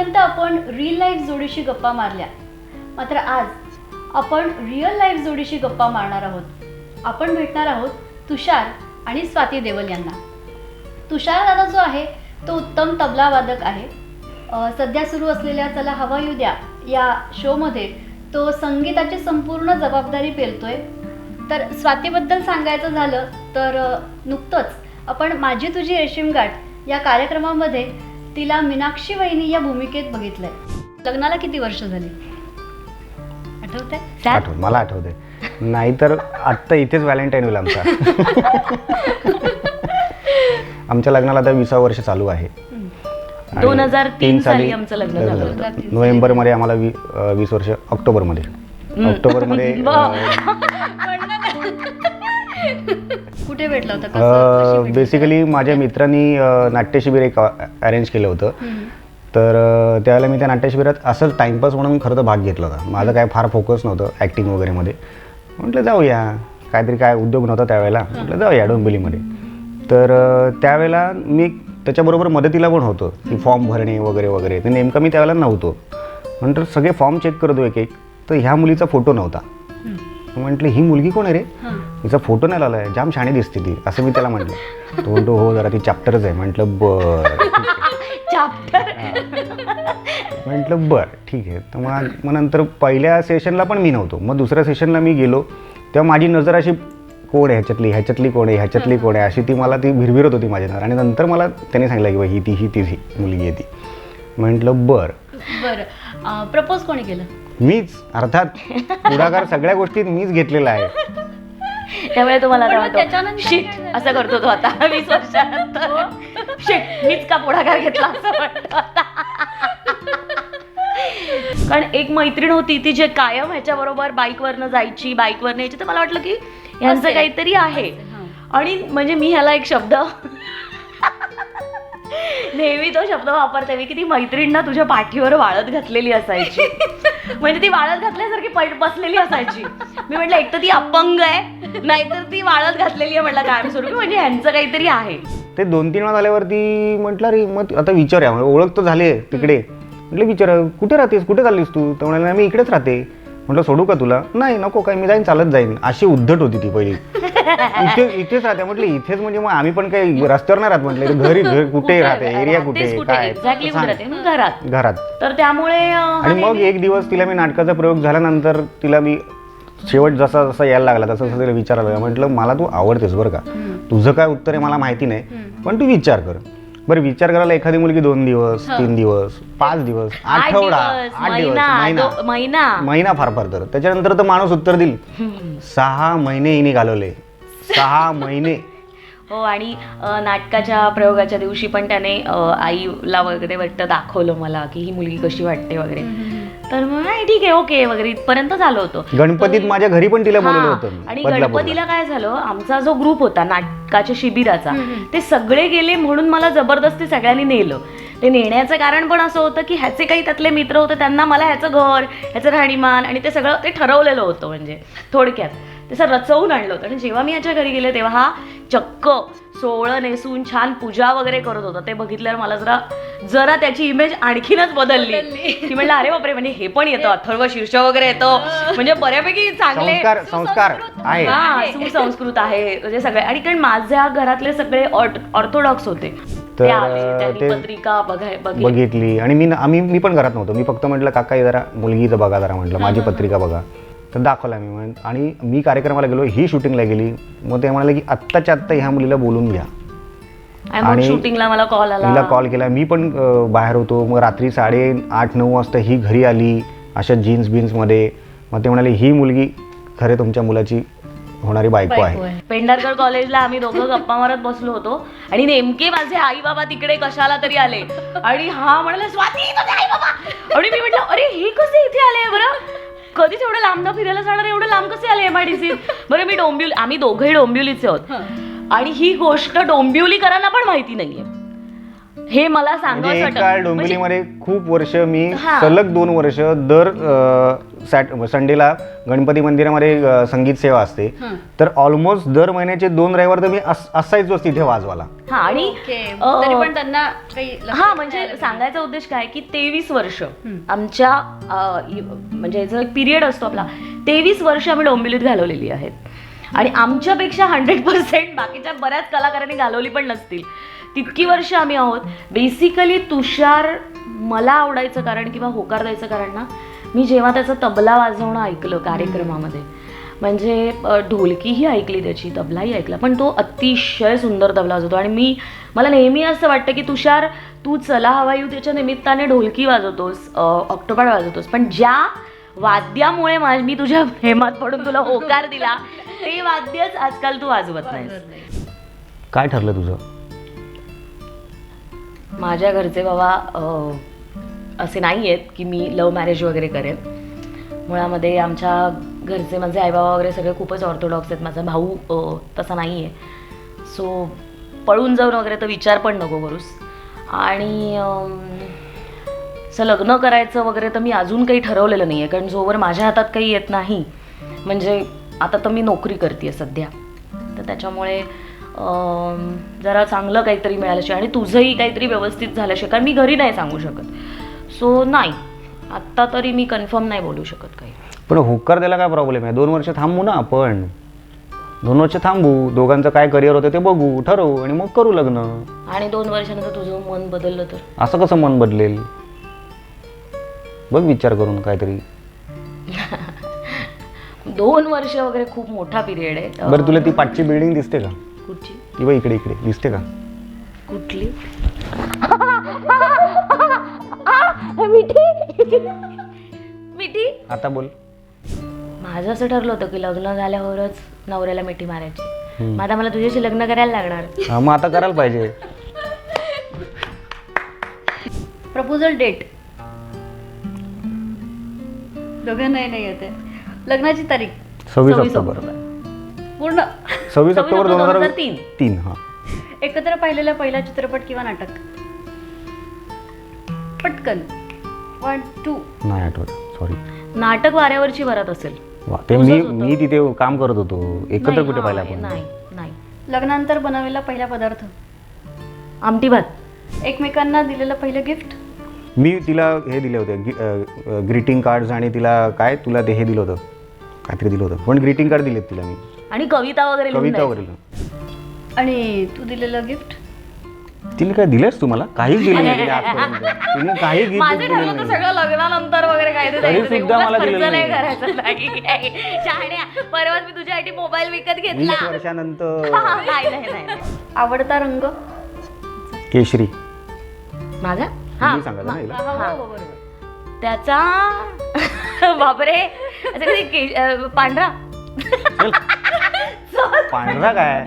आतापर्यंत आपण real life जोडीशी गप्पा मारल्या. मात्र आज आपण रिअल लाईफ जोडीशी गप्पा मारणार आहोत. आपण भेटणार आहोत तुषार आणि स्वाती देवल यांना. तुषार दादा जो आहे तो उत्तम तबला वादक आहे. सध्या सुरू असलेल्या चला हवा येऊ द्या या शोमध्ये तो संगीताची संपूर्ण जबाबदारी पेलतोय. तर स्वातीबद्दल सांगायचं झालं तर नुकतंच आपण माझी तुझी रेशीम गाठ या कार्यक्रमामध्ये तिला मीनाक्षी वहिनी या भूमिकेत बघितलंय. लग्नाला किती वर्ष झाली? आठवतंय? आठवत मला आठवते नाहीतर आत्ता इथेच व्हॅलेंटाईन होईल आमचा. आमच्या लग्नाला आता विसा वर्ष चालू आहे. आणि 2003 तीन साली आमचं लग्न झालं. 2003 नोव्हेंबरमध्ये आम्हाला वी अं, वीस वर्ष ऑक्टोबरमध्ये. ऑक्टोबरमध्ये कुठे भेटला होता? बेसिकली माझ्या मित्रांनी नाट्यशिबिर एक अरेंज केलं होतं. तर त्यावेळेला मी त्या नाट्यशिबिरात असंच टाईमपास म्हणून खरं तर भाग घेतला होता. माझं काय फार फोकस नव्हतं ॲक्टिंग वगैरेमध्ये म्हटलं जाऊया. काहीतरी काय उद्योग नव्हता त्यावेळेला. म्हटलं जाऊया डोंबिवलीमध्ये. तर त्यावेळेला मी त्याच्याबरोबर मदतीला पण होतो की फॉर्म भरणे वगैरे वगैरे. ते नेमकं मी त्यावेळेला नव्हतो. नंतर सगळे फॉर्म चेक करतो एक एक. तर ह्या मुलीचा फोटो नव्हता. म्हटलं ही मुलगी कोण आहे रे. तिचा फोटो नाही लावलाय जाम शाणी दिसते ती असं मी त्याला म्हटलं. तो म्हणतो हो जरा ती चॅप्टरच आहे. म्हटलं बर चाप्टर म्हटलं बर ठीक आहे. तर मग मग नंतर पहिल्या सेशनला पण मी नव्हतो. मग दुसऱ्या सेशनला मी गेलो. तेव्हा माझी नजर अशी कोण आहे ह्याच्यातली ह्याच्यातली कोण आहे ह्याच्यातली कोण आहे अशी ती मला ती भिरभिरत होती माझ्या नजर आणि नंतर मला त्याने सांगितलं की बा ही ती ही ती मुलगी आहे ती. म्हटलं बर. बरं. प्रपोज कोणी केलं? मीच अर्थात पुढाकार सगळ्या गोष्टीत मीच घेतलेला आहे त्यामुळे तुम्हाला पण आता मग त्याच्यानंतर वाटतं शिट काय झालं? असं करतो तो आता वीस वर्षानंतर शिट मीच का पुढाकार घेतला असं वाटतं आता. कारण एक मैत्रीण होती ती जे कायम ह्याच्याबरोबर बाईकवरनं जायची बाईकवरनं यायची तर मला वाटलं की यांचं असेल. काहीतरी आहे हां. आणि म्हणजे मी ह्याला एक शब्द नेहमी तो शब्द वापरते मी की ती मैत्रीण ना तुझ्या पाठीवर वाळत घातलेली असायची म्हणजे ती वाळत घातल्यासारखी बसलेली असायची. मी म्हटलं एक तर ती अपंग आहे नाहीतर ती वाळत घातलेली आहे म्हटलं कायमस्वरूपी. म्हणजे ह्यांचं काहीतरी आहे. ते दोन तीन वेळा झाल्यावरती म्हटलं रे मग आता विचारूया म्हणजे ओळख तर झाली आहे तिकडे. म्हटलं विचार कुठे राहतेस? कुठे चाललीस तू? तर म्हणाले मी इकडेच राहते. म्हटलं सोडू का तुला? नाही नको काय मी जाईन चालत जाईन. अशी उद्धट होती ती पहिली. इथे इथेच राहते म्हटलं इथेच म्हणजे मग आम्ही पण काही रस्त्यावर नाही राहत म्हटलं घरी घर कुठे राहते एरिया कुठे काय? एक्झॅक्टली कुठे राहते मग घरात. घरात. तर त्यामुळे अं, आणि मग एक दिवस तिला मी नाटकाचा प्रयोग झाल्यानंतर तिला मी शेवट जसा जसा यायला लागला तसं तसं तिला विचारायला लागला. म्हटलं मला तू आवडतेस बरं का? तुझं काय उत्तर आहे मला माहिती नाही पण तू विचार कर. बरं विचार करायला एखादी मुलगी दोन दिवस तीन दिवस पाच दिवस आठ आठवडा दिवस, आठ दिवस महिना, महिना. दो- महिना. महिना फार फार तर. त्याच्यानंतर तर माणूस उत्तर देईल. सहा महिने हिने घालवले. सहा महिने. हो आणि अ, नाटकाच्या प्रयोगाच्या दिवशी पण त्याने अ, आईला वगैरे वाटतं दाखवलं मला की ही मुलगी कशी वाटते वगैरे. तर मग नाही ठीक आहे ओके वगैरे इथपर्यंत झालं होतं. गणपतीत माझ्या घरी पण तिला बोलवलं हा, होतं आणि बदलापूरला. गणपतीला काय झालं आमचा जो ग्रुप होता नाटकाच्या शिबिराचा ते सगळे गेले म्हणून मला जबरदस्ती सगळ्यांनी नेलं. ते नेण्याचं कारण पण असं होतं की ह्याचे काही त्यातले मित्र होते त्यांना मला ह्याचं घर ह्याचं राहणीमान आणि ते सगळं ते ठरवलेलं होतं म्हणजे थोडक्यात. ते असं रचवून आणलं होतं. आणि जेव्हा मी याच्या घरी गेले तेव्हा हा चक्क सोहळं नेसून छान पूजा वगैरे करत होता. ते बघितल्यावर मला जरा जरा त्याची इमेज आणखीनच बदलली. की म्हणलं अरे बापरे म्हणजे हे पण येतं. अथर्व शीर्ष वगैरे येतं. म्हणजे बऱ्यापैकी चांगले संस्कार संस्कार आहे. हा सुसंस्कृत आहे. म्हणजे सगळे. आणि कारण माझ्या घरातले सगळे ऑर्थोडॉक्स होते. तर, ते आले त्यांनी ते- पत्रिका बघाय बघितली. बघितली. आणि मी आम्ही मी पण घरात नव्हतो. मी फक्त म्हटलं काका हे जरा मुलगीचं बघा जरा म्हटलं. माझी पत्रिका बघा. तर दाखवला मी. म्हण आणि मी कार्यक्रमाला गेलो ही शूटिंगला गेली. मग ते म्हणाले की आत्ताच्या आत्ता ह्या मुलीला बोलून घ्या. आणि शूटिंगला मला कॉल आला. तिला कॉल केला. मी पण बाहेर होतो. मग रात्री साडे आठ नऊ वाजता ही घरी आली अशा जीन्स बिन्समध्ये मग ते म्हणाले ही मुलगी खरे तुमच्या मुलाची होणारी बायको आहे. पेंढारकर कॉलेजला आम्ही दोघं गप्पा मारत बसलो होतो. आणि नेमके माझे आई बाबा तिकडे कशाला तरी आले. आणि हा म्हणाले स्वाती आई बाबा आणि मी म्हटलं अरे हे कसे इथे आले? बरं. कधीच एवढं लांब न फिरायला जाणार एवढं लांब कसे आले एमआयडीसी बरं मी डोंबिवली आम्ही दोघंही डोंबिवलीचे आहोत. आणि ही गोष्ट डोंबिवलीकरांना पण माहिती नाहीये. हे मला म्हणजे सांगावं एक वाटतं. काळ म्हणजे डोंबिवलीमध्ये खूप वर्ष मी हा. सलग दोन वर्ष दर अ, सॅट संडेला गणपती मंदिरामध्ये अ, संगीत सेवा असते. तर ऑलमोस्ट दर महिन्याचे दोन रविवार तर मी अस- असायचोच तिथे वाजवाला हा आणि ओके अ, तरी पण त्यांना काही लक्षात हा म्हणजे नाही आलं. सांगायचा उद्देश काय की तेवीस वर्ष. आमच्या अ, इ- म्हणजे जो एक पिरियड असतो आपला तेवीस वर्ष आम्ही डोंबिवलीत घालवलेली आहेत आणि आमच्यापेक्षा हंड्रेड पर्सेंट बाकीच्या बऱ्याच कलाकारांनी घालवली पण नसतील तितकी वर्ष आम्ही आहोत. बेसिकली तुषार मला आवडायचं कारण किंवा होकार द्यायचं कारण ना मी जेव्हा त्याचा तबला वाजवणं ऐकलं कार्यक्रमामध्ये म्हणजे ढोलकीही ऐकली त्याची तबलाही ऐकला पण तो अतिशय सुंदर तबला वाजवतो. आणि मी मला नेहमी असं वाटतं की तुषार तू चला हवा येऊ त्याच्या निमित्ताने ढोलकी वाजवतोस ऑक्टोबर वाजवतोस. पण ज्या वाद्यामुळे माझ मी तुझ्या हेमात पडून तुला होकार दिला ते वाद्यच आजकाल तू वाजवत नाहीस. काय ठरलं तुझं? माझ्या घरचे बाबा असे नाही आहेत की मी लव्ह मॅरेज वगैरे करेन. मुळामध्ये आमच्या घरचे माझे आईबाबा वगैरे सगळे खूपच ऑर्थोडॉक्स आहेत. माझा भाऊ तसा नाही आहे सो पळून जाऊन वगैरे तर विचार पण नको करूस. आणि असं लग्न करायचं वगैरे तर मी अजून काही ठरवलेलं नाही आहे कारण जोवर माझ्या हातात काही येत नाही म्हणजे आता तर मी नोकरी करते आहे सध्या. तर त्याच्यामुळे जरा चांगलं काहीतरी मिळाल्याशिवाय आणि तुझंही काहीतरी व्यवस्थित झाल्याशिवाय कारण मी घरी नाही सांगू शकत. सो नाही. आत्ता तरी मी कन्फर्म नाही बोलू शकत काही. पण होकार द्यायला काय प्रॉब्लेम आहे? दोन वर्ष थांबू ना आपण. दोन वर्ष थांबू. दोघांचं काय करिअर होतं ते बघू ठरवू आणि मग करू लग्न. आणि दोन वर्षानंतर तुझं मन बदललं तर? असं कसं मन बदलेल? बघ विचार करून काहीतरी. दोन वर्ष वगैरे खूप मोठा पिरियड आहे. बरं तुला ती पाचची बिल्डिंग दिसते का? कुठची? ती बघ इकडे इकडे. दिसते का? कुठली? मिठी. मिठी? आता बोल. माझं असं ठरलं होतं की लग्न झाल्यावरच नवऱ्याला मिठी मारायची. मग आता मला तुझ्याशी लग्न करायला लागणार. हा, मग आता करायला पाहिजे. प्रपोजल डेट दोघांनाही नाही येते. लग्नाची तारीख. सव्वीस सव्वीस ऑक्टोबर. पूर्ण. सव्वीस ऑक्टोबर दोन हजार 2003. तीन हा. एकत्र पाहिलेला पहिला चित्रपट किंवा नाटक? पटकन. वन टू नाही आठवत. सॉरी नाटक वाऱ्यावरची वरात असेल. वा ते मी. मी तिथे काम करत होतो. एकत्र कुठे पाहिलं आपण? नाही नाही. लग्नानंतर बनवलेला पहिला पदार्थ? आमटी भात. एकमेकांना दिलेलं पहिलं गिफ्ट मी तिला हे दिले होते. ग्रीटिंग कार्ड्स आणि तिला काय? तुला ते हे दिलं होतं. काहीतरी दिलं होतं. पण ग्रीटिंग कार्ड दिलेत तिला मी. आणि कविता वगैरे लिहून कविता द्यायची. वगैरे आणि तू दिलेलं गिफ्ट तिने काय दिलंस तुम्हाला? काहीच दिलं नाही तिने आजपर्यंत. तिने काही गिफ्ट माझं ठरलं तर सगळं लग्नानंतर वगैरे काय तरी. सुद्धा मला दिलेलं नाही नाही. करायचा. बाकी. शहाण्या परवाच मी तुझ्यासाठी मोबाईल विकत वीस घेतला वर्षानंतर. नाही नाही नाही आवडता रंग? केशरी. माझा? हा. मी सांगायचं ना हिला हा. त्याचा बापरे. असं कधी के- अं, पांढरा? चल. पांढरा काय?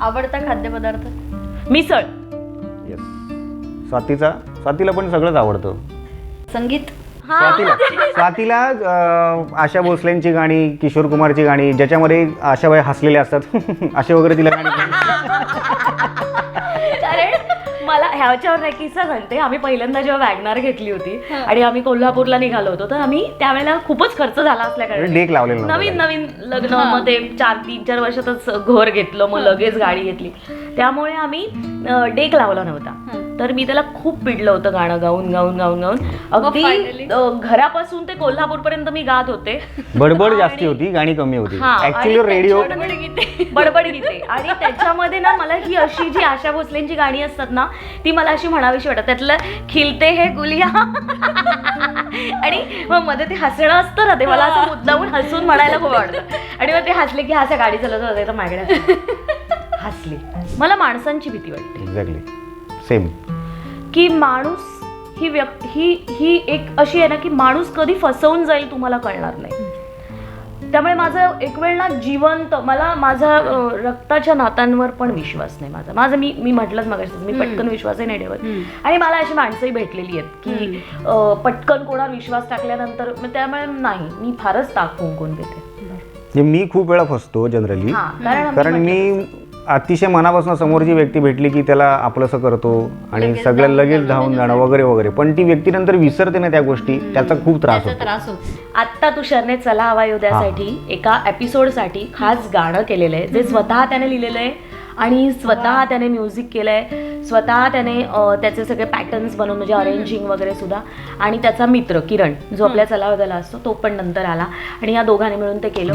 आवडता खाद्यपदार्थ? मिसळ. येस स्वातीचा स्वातीला पण सगळंच आवडतं. संगीत? स्वातीला. स्वातीला अं, आशा भोसलेंची गाणी किशोर कुमारची गाणी ज्याच्यामध्ये आशाबाई हसलेले असतात. असे वगैरे तिला गाणी मला ह्याच्यावर नाही किस्सा सांगते. आम्ही पहिल्यांदा जेव्हा वॅगनार घेतली होती आणि आम्ही कोल्हापूरला निघालो होतो तर आम्ही त्यावेळेला खूपच खर्च झाला डेक लावलेलं नव्हतं नवीन नवीन लग्न मग ते चार तीन चार वर्षातच घर घेतलं मग लगेच गाडी घेतली. त्यामुळे आम्ही अं, डेक लावला नव्हता. तर मी त्याला खूप पिडलं होतं गाणं गाऊन गाऊन गाऊन गाऊन. अगदी घरापासून ते कोल्हापूर पर्यंत मी गात होते. बडबड जास्ती होती गाणी कमी होती. हा, ऍक्च्युली रेडिओ त्याच्यामध्ये- बडबड गीते. आणि त्याच्यामध्ये ना मला ही अशी जी आशा भोसलेंची गाणी असतात ना ती मला अशी म्हणावीशी वाटत त्यातलं खिलते हे गुलिया. आणि मग मध्ये ते हसणं असतं ना ते मला असं मुद्दामून हसून म्हणायला खूप आवडतं. आणि मग ते हसले की हसा गाडी चालवत. होते तर माझ्याकडे हसले. मला माणसांची भीती वाटते. Exactly same. की माणूस ही व्यक् ही ही एक अशी आहे ना की माणूस कधी फसवून जाईल तुम्हाला कळणार नाही. त्यामुळे माझं एक वेळ ना जिवंत मला माझा रक्ताच्या नात्यांवर पण विश्वास नाही माझा. माझं मी मी म्हटलंच मग मी पटकन विश्वासही नाही ठेवत. आणि मला अशी माणसंही भेटलेली आहेत की पटकन कोणावर विश्वास टाकल्यानंतर त्यामुळे नाही मी फारच ताक फुंकून घेते म्हणजे मी खूप वेळा फसतो जनरली. कारण कारण मी अतिशय मनापासून समोरची व्यक्ती भेटली की त्याला आपलंसं करतो आणि लगेच सगळं धावून लगेच जाणं, धावून जाणं वगैरे वगैरे. पण ती व्यक्ती नंतर विसरते ना त्या गोष्टी त्याचा खूप त्रास त्याचा होतो. त्रास होतो. आत्ता तुषारने चला हवा युद्यासाठी एका एपिसोडसाठी खास गाणं केलेलं आहे जे स्वतः त्याने लिहिलेलं आहे आणि स्वतः त्याने म्युझिक केलंय स्वतः त्याने अं, त्याचे सगळे पॅटर्न्स बनवून म्हणजे अरेंजिंग वगैरे सुद्धा. आणि त्याचा मित्र किरण जो आपल्या चला हवा असतो तो पण नंतर आला. आणि या दोघांनी मिळून ते केलं.